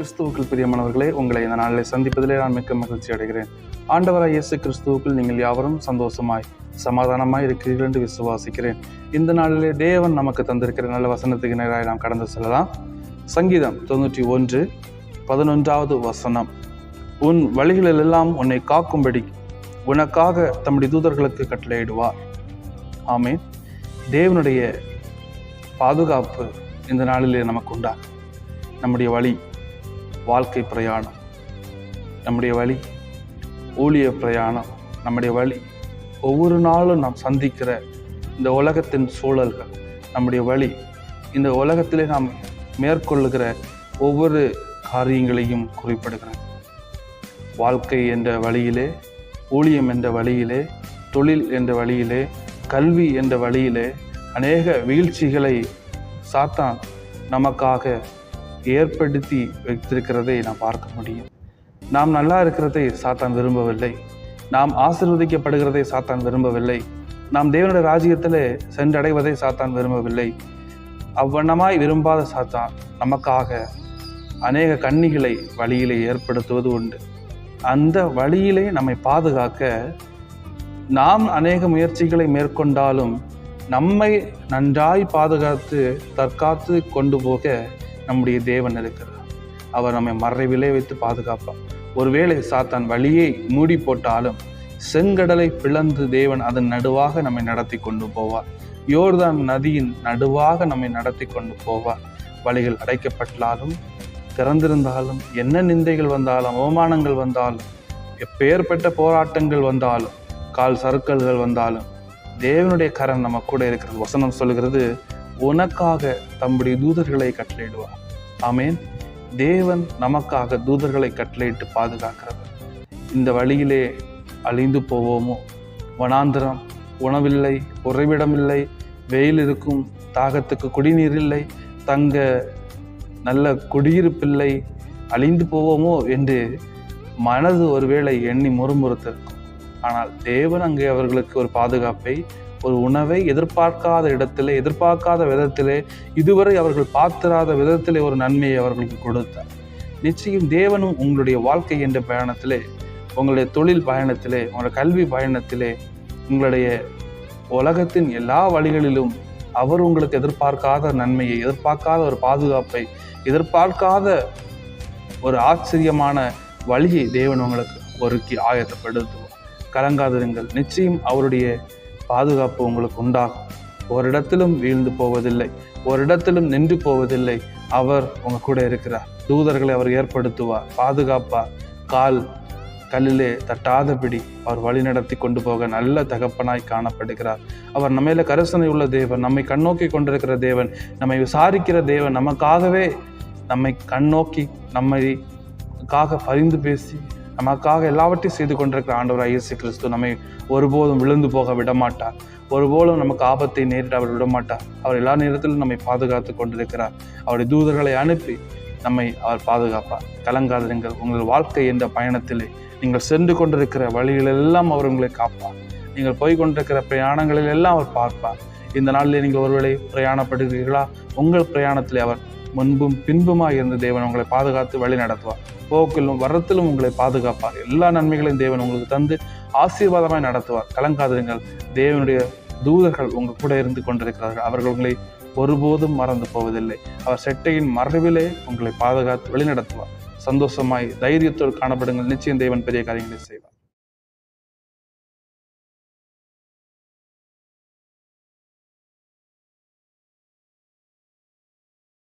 பிரியமானவர்களே உங்களை இந்த நாளில் சந்திப்பதிலே நான் மிக்க மகிழ்ச்சி அடைகிறேன். ஆண்டவராய் இயேசு கிறிஸ்துவுக்குள் நீங்கள் யாவரும் சந்தோஷமாய் சமாதானமாய் இருக்கிறீர்கள் என்று விசுவாசிக்கிறேன். இந்த நாளிலே தேவன் நமக்கு தந்திருக்கிற நல்ல வசனத்துக்கு நேராக நாம் கடந்து செல்லலாம். சங்கீதம் தொண்ணூற்றி ஒன்று பதினொன்றாவது வசனம். உன் வழிகளில் எல்லாம் உன்னை காக்கும்படி உனக்காக தம்முடைய தூதர்களுக்கு கட்டளையிடுவார். ஆமே தேவனுடைய பாதுகாப்பு இந்த நாளிலே நமக்கு உண்டா? நம்முடைய வழி வாழ்க்கை பிரயாணம். நம்முடைய வழி ஊழிய பிரயாணம் நம்முடைய வழி. ஒவ்வொரு நாளும் நாம் சந்திக்கிற இந்த உலகத்தின் சூழல்கள் நம்முடைய வழி. இந்த உலகத்திலே நாம் மேற்கொள்ளுகிற ஒவ்வொரு காரியங்களையும் குறிப்பிடுகிறேன். வாழ்க்கை என்ற வழியிலே ஊழியம் என்ற வழியிலே தொழில் என்ற வழியிலே கல்வி என்ற வழியிலே அநேக வீழ்ச்சிகளை சாத்தான் நமக்காக ஏற்படுத்தி வைத்திருக்கிறதை நாம் பார்க்க முடியும். நாம் நல்லா இருக்கிறதை சாத்தான் விரும்பவில்லை. நாம் ஆசிர்வதிக்கப்படுகிறதை சாத்தான் விரும்பவில்லை. நாம் தேவனுடைய ராஜ்யத்தில் சென்றடைவதை சாத்தான் விரும்பவில்லை. அவ்வண்ணமாய் விரும்பாத சாத்தான் நமக்காக அநேக கன்னிகளை வழியிலே ஏற்படுத்துவது உண்டு. அந்த வழியிலே நம்மை பாதுகாக்க நாம் அநேக முயற்சிகளை மேற்கொண்டாலும் நம்மை நன்றாய் பாதுகாத்து தற்காத்து கொண்டு போக நம்முடைய தேவன் இருக்கிறார். அவர் நம்மை மறைவிலே வைத்து பாதுகாப்பார். ஒருவேளை சாத்தான் வழியை மூடி போட்டாலும் செங்கடலை பிளந்து தேவன் அதன் நடுவாக நம்மை நடத்தி கொண்டு போவார். யோர்தான் நதியின் நடுவாக நம்மை நடத்தி கொண்டு போவார். வழிகள் அடைக்கப்பட்டாலும் திறந்திருந்தாலும் என்ன நிந்தைகள் வந்தாலும் அவமானங்கள் வந்தாலும் எப்பேற்பட்ட போராட்டங்கள் வந்தாலும் கால் சறுக்கல்கள் வந்தாலும் தேவனுடைய கரம் நம்ம கூட இருக்கிறது. வசனம் சொல்கிறது உனக்காக தம்முடைய தூதர்களை கட்டளையிடுவார். ஆமேன். தேவன் நமக்காக தூதர்களை கட்டளையிட்டு பாதுகாக்கிறவர். இந்த வழியிலே அழிந்து போவோமோ? வனாந்திரம் உணவில்லை உறைவிடமில்லை வெயில் இருக்கும் தாகத்துக்கு குடிநீர் இல்லை தங்க நல்ல குடியிருப்பில்லை அழிந்து போவோமோ என்று மனது ஒருவேளை எண்ணி முறுமுறுத்திருக்கும். ஆனால் தேவன் அங்கே அவர்களுக்கு ஒரு பாதுகாப்பை ஒரு உணவை எதிர்பார்க்காத இடத்திலே எதிர்பார்க்காத விதத்திலே இதுவரை அவர்கள் பார்த்திராத விதத்திலே ஒரு நன்மையை அவர்களுக்கு கொடுத்தார். நிச்சயம் தேவனும் உங்களுடைய வாழ்க்கை என்ற பயணத்திலே உங்களுடைய தொழில் பயணத்திலே உங்களுடைய கல்வி பயணத்திலே உங்களுடைய உலகத்தின் எல்லா வழிகளிலும் அவர் உங்களுக்கு எதிர்பார்க்காத நன்மையை எதிர்பார்க்காத ஒரு பாதுகாப்பை எதிர்பார்க்காத ஒரு ஆச்சரியமான வழியை தேவன் உங்களுக்கு ஒருக்கி ஆயத்தப்படுத்துவார். கலங்காதிருங்கள். நிச்சயம் அவருடைய பாதுகாப்பு உங்களுக்கு உண்டாகும். ஒரு இடத்திலும் வீழ்ந்து போவதில்லை ஒரு இடத்திலும் நின்று போவதில்லை. அவர் உங்க கூட இருக்கிறார். தூதர்களை அவர் ஏற்படுத்துவார். பாதுகாப்பார். கால் கல்லிலே தட்டாதபடி அவர் வழி நடத்தி கொண்டு போக நல்ல தகப்பனாய் காணப்படுகிறார். அவர் நம்மையில கரசனை உள்ள தேவன் நம்மை கண்ணோக்கி கொண்டிருக்கிற தேவன் நம்மை விசாரிக்கிற தேவன் நமக்காகவே நம்மை கண்ணோக்கி நம்மைக்காக பரிந்து பேசி நமக்காக எல்லாவற்றையும் செய்து கொண்டிருக்கிற ஆண்டவர் இயேசு கிறிஸ்து நம்மை ஒருபோதும் விழுந்து போக விடமாட்டார். ஒருபோதும் நமக்கு ஆபத்தை நேரிட அவர் விடமாட்டார். அவர் எல்லா நேரத்திலும் நம்மை பாதுகாத்து கொண்டிருக்கிறார். அவருடைய தூதர்களை அனுப்பி நம்மை அவர் பாதுகாப்பார். கலங்காதிருங்கள் உங்கள் வாழ்க்கை என்ற பயணத்திலே நீங்கள் சென்று கொண்டிருக்கிற வழிகளெல்லாம் அவர் உங்களை காப்பார். நீங்கள் போய் கொண்டிருக்கிற பிரயாணங்களில் எல்லாம் அவர் பார்ப்பார். இந்த நாளில் நீங்கள் ஒருவேளை பிரயாணப்படுகிறீர்களா? உங்கள் பிரயாணத்திலே அவர் முன்பும் பின்புமாக இருந்த தேவன் உங்களை பாதுகாத்து வழி நடத்துவார். போக்கிலும் வரத்திலும் உங்களை பாதுகாப்பார். எல்லா நன்மைகளையும் தேவன் உங்களுக்கு தந்து ஆசீர்வாதமாய் நடத்துவார். கலங்காதிருங்கள். தேவனுடைய தூதர்கள் உங்கள் கூட இருந்து கொண்டிருக்கிறார்கள். அவர்கள் உங்களை ஒருபோதும் மறந்து போவதில்லை. அவர் செட்டையின் மறைவிலே உங்களை பாதுகாத்து வழிநடத்துவார் சந்தோஷமாய் தைரியத்தோடு காணப்படுங்கள். நிச்சயம் தேவன் பெரிய காரியங்களை செய்வார்.